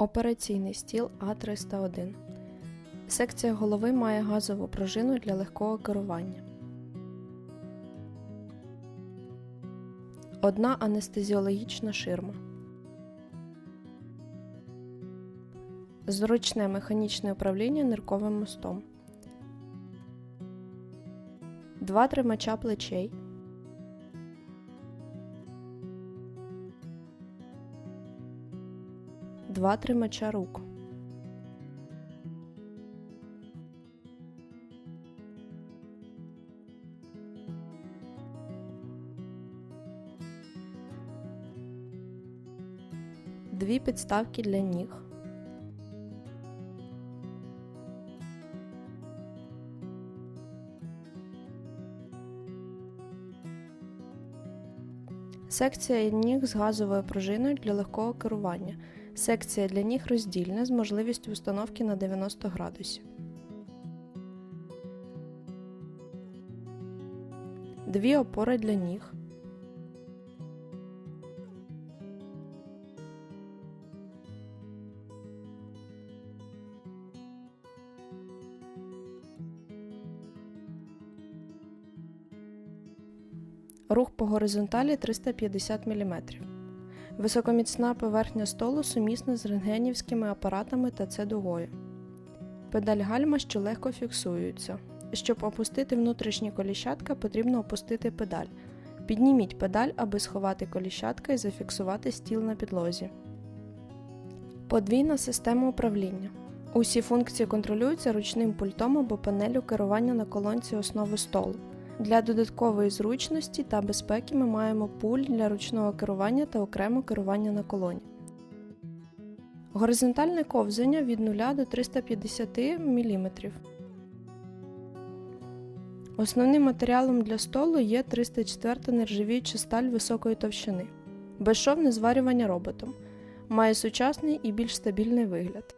Операційний стіл А301. Секція голови має газову пружину для легкого керування. Одна анестезіологічна ширма. Зручне механічне управління нирковим мостом. Два тримача плечей. Два тримача рук. Дві підставки для ніг. Секція ніг з газовою пружиною для легкого керування. Секція для ніг роздільна з можливістю установки на 90 градусів. Дві опори для ніг. Рух по горизонталі 350 мм. Високоміцна поверхня столу сумісна з рентгенівськими апаратами та це-дугою. Педаль гальма, що легко фіксуються. Щоб опустити внутрішні коліщатка, потрібно опустити педаль. Підніміть педаль, аби сховати коліщатка і зафіксувати стіл на підлозі. Подвійна система управління. Усі функції контролюються ручним пультом або панелю керування на колонці основи столу. Для додаткової зручності та безпеки ми маємо пульт для ручного керування та окремо керування на колоні. Горизонтальне ковзання від 0 до 350 мм. Основним матеріалом для столу є 304 нержавіюча сталь високої товщини. Безшовне зварювання роботом. Має сучасний і більш стабільний вигляд.